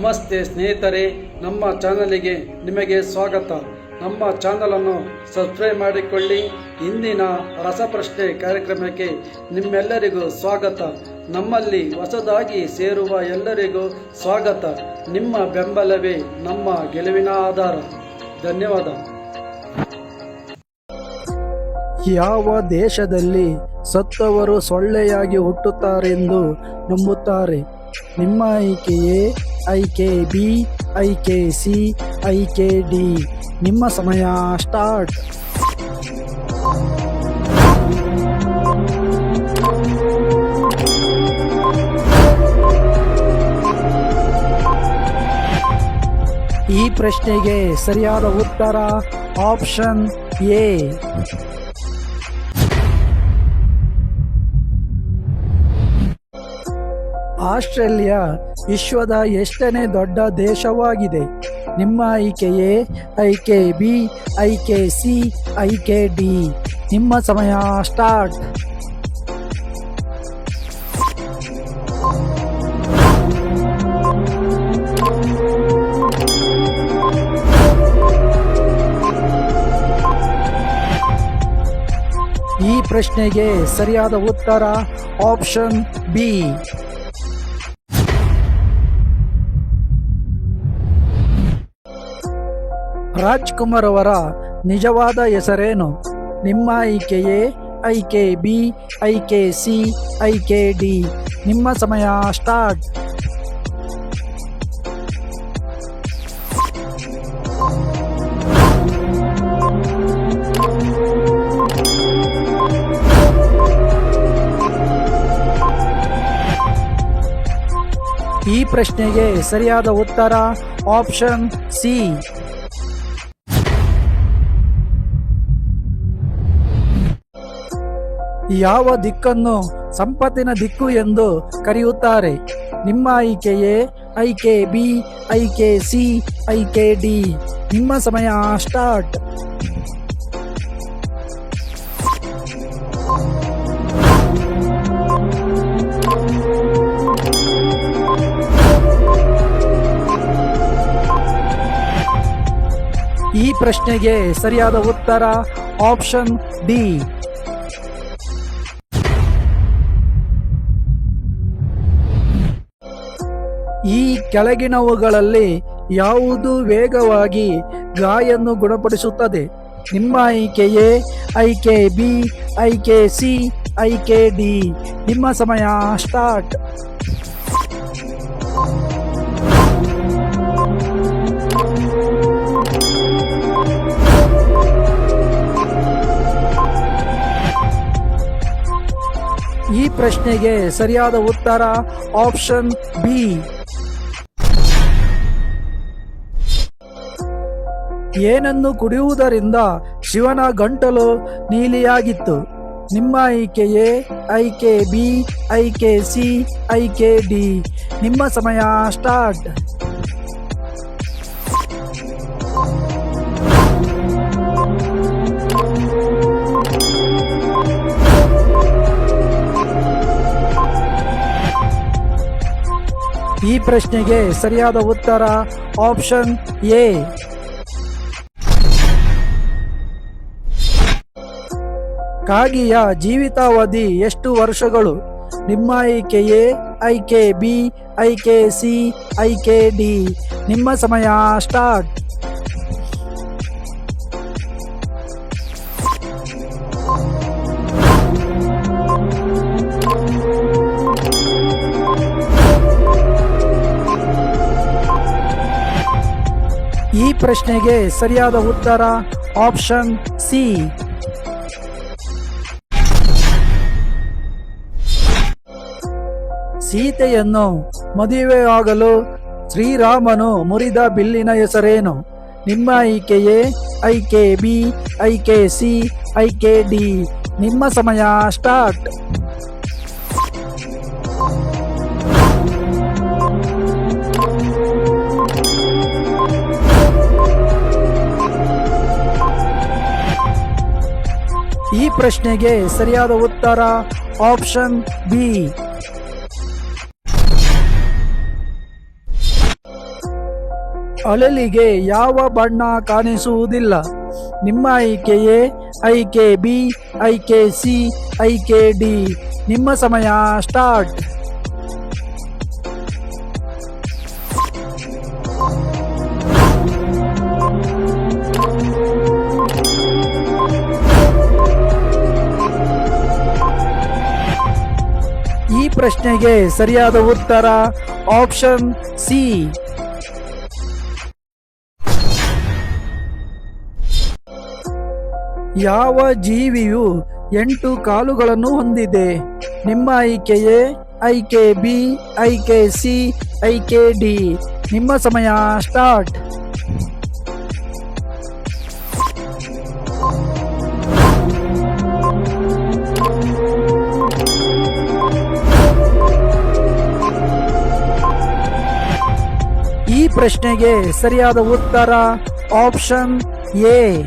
ನಮಸ್ತೆ ಸ್ನೇಹಿತರೆ, ನಮ್ಮ ಚಾನಲಿಗೆ ನಿಮಗೆ ಸ್ವಾಗತ. ನಮ್ಮ ಚಾನಲನ್ನು ಸಬ್ಸ್ಕ್ರೈಬ್ ಮಾಡಿಕೊಳ್ಳಿ. ಇಂದಿನ ರಸಪ್ರಶ್ನೆ ಕಾರ್ಯಕ್ರಮಕ್ಕೆ ನಿಮ್ಮೆಲ್ಲರಿಗೂ ಸ್ವಾಗತ. ನಮ್ಮಲ್ಲಿ ಹೊಸದಾಗಿ ಸೇರುವ ಎಲ್ಲರಿಗೂ ಸ್ವಾಗತ. ನಿಮ್ಮ ಬೆಂಬಲವೇ ನಮ್ಮ ಗೆಲುವಿನ ಆಧಾರ. ಧನ್ಯವಾದ. ಯಾವ ದೇಶದಲ್ಲಿ ಸತ್ತವರು ಸೊಳ್ಳೆಯಾಗಿ ಹುಟ್ಟುತ್ತಾರೆಂದು ನಂಬುತ್ತಾರೆ. ನಿಮ್ಮ ಆಯ್ಕೆಯೇ ಐಕೆ ಬಿ ಐಕೆ ಸಿ ಐಕೆ ಡಿ. ನಿಮ್ಮ ಸಮಯ ಸ್ಟಾರ್ಟ್. ಈ ಪ್ರಶ್ನೆಗೆ ಸರಿಯಾದ ಉತ್ತರ ಆಪ್ಷನ್ ಎ. ಆಸ್ಟ್ರೇಲಿಯಾ ವಿಶ್ವದ ಎಷ್ಟನೇ ದೊಡ್ಡ ದೇಶವಾಗಿದೆ. ನಿಮ್ಮ ಆಯ್ಕೆಯೇ ಐಕೆ ಬಿ ಐಕೆ ಸಿ ಐಕೆ ಡಿ. ನಿಮ್ಮ ಸಮಯ ಸ್ಟಾರ್ಟ್. ಈ ಪ್ರಶ್ನೆಗೆ ಸರಿಯಾದ ಉತ್ತರ ಆಪ್ಷನ್ ಬಿ. ರಾಜ್ಕುಮಾರ್ ಅವರ ನಿಜವಾದ ಹೆಸರೇನು? ನಿಮ್ಮ ಆಯ್ಕೆಯೇ ಐಕೆ ಬಿ, ಐಕೆ ಸಿ, ಐಕೆ ಡಿ. ನಿಮ್ಮ ಸಮಯ ಸ್ಟಾರ್ಟ್. ಈ ಪ್ರಶ್ನೆಗೆ ಸರಿಯಾದ ಉತ್ತರ ಆಪ್ಷನ್ ಸಿ. ಯಾವ ದಿಕ್ಕನ್ನು ಸಂಪತ್ತಿನ ದಿಕ್ಕು ಎಂದು ಕರೆಯುತ್ತಾರೆ? ನಿಮ್ಮ ಆಯ್ಕೆಯೇ ಐಕೆ ಬಿ ಐಕೆ ಸಿ ಐಕೆ ಡಿ. ನಿಮ್ಮ ಸಮಯ ಸ್ಟಾರ್ಟ್. ಈ ಪ್ರಶ್ನೆಗೆ ಸರಿಯಾದ ಉತ್ತರ ಆಪ್ಷನ್ ಡಿ. ಈ ಕೆಳಗಿನವುಗಳಲ್ಲಿ ಯಾವುದು ವೇಗವಾಗಿ ಗಾಯನ್ನು ಗುಣಪಡಿಸುತ್ತದೆ? ನಿಮ್ಮ ಆಯ್ಕೆಯೇ ಐಕೆ ಬಿ ಐಕೆ ಸಿ ಐಕೆ ಡಿ. ನಿಮ್ಮ ಸಮಯ ಸ್ಟಾರ್ಟ್. ಈ ಪ್ರಶ್ನೆಗೆ ಸರಿಯಾದ ಉತ್ತರ ಆಪ್ಷನ್ ಬಿ. ಏನನ್ನು ಕುಡಿಯುವುದರಿಂದ ಶಿವನ ಗಂಟಲು ನೀಲಿಯಾಗಿತ್ತು. ನಿಮ್ಮ ಆಯ್ಕೆಯೇ ಐಕೆ ಬಿ ಐಕೆ ಸಿ ಐಕೆ ಡಿ. ನಿಮ್ಮ ಸಮಯ ಸ್ಟಾರ್ಟ್. ಈ ಪ್ರಶ್ನೆಗೆ ಸರಿಯಾದ ಉತ್ತರ ಆಪ್ಷನ್ ಎ. ಕಾಗಿಯ ಜೀವಿತಾವಧಿ ಎಷ್ಟು ವರ್ಷಗಳು? ನಿಮ್ಮ ಆಯ್ಕೆಯೇ? ಐಕೆ ಬಿ ಐಕೆ ಸಿ ಐಕೆ ಡಿ. ನಿಮ್ಮ ಸಮಯ ಸ್ಟಾರ್ಟ್. ಈ ಪ್ರಶ್ನೆಗೆ ಸರಿಯಾದ ಉತ್ತರ ಆಪ್ಷನ್ ಸಿ. ಸೀತೆಯನ್ನು ಮದುವೆಯಾಗಲು ಶ್ರೀರಾಮನು ಮುರಿದ ಬಿಲ್ಲಿನ ಹೆಸರೇನು? ನಿಮ್ಮ ಆಯ್ಕೆಯೇ? ಐಕೆ ಬಿ ಐಕೆ ಸಿ ಐಕೆ ಡಿ. ನಿಮ್ಮ ಸಮಯ ಸ್ಟಾರ್ಟ್. ಈ ಪ್ರಶ್ನೆಗೆ ಸರಿಯಾದ ಉತ್ತರ ಆಪ್ಷನ್ ಬಿ. ಅಳಲಿಗೆ ಯಾವ ಬಣ್ಣ ಕಾಣಿಸುವುದಿಲ್ಲ. ನಿಮ್ಮ ಆಯ್ಕೆಯೇ ಐಕೆ ಬಿ ಐಕೆ ಸಿ ಐಕೆ ಡಿ. ನಿಮ್ಮ ಸಮಯ ಸ್ಟಾರ್ಟ್. ಈ ಪ್ರಶ್ನೆಗೆ ಸರಿಯಾದ ಉತ್ತರ ಆಪ್ಷನ್ ಸಿ. ಯಾವ ಜೀವಿಯು ಎಂಟು ಕಾಲುಗಳನ್ನು ಹೊಂದಿದೆ? ನಿಮ್ಮ ಆಯ್ಕೆಯೇ ಐಕೆ ಬಿ, ಐಕೆ ಸಿ, ಐಕೆ ಡಿ. ನಿಮ್ಮ ಸಮಯ ಸ್ಟಾರ್ಟ್. ಈ ಪ್ರಶ್ನೆಗೆ ಸರಿಯಾದ ಉತ್ತರ ಆಪ್ಷನ್ ಎ.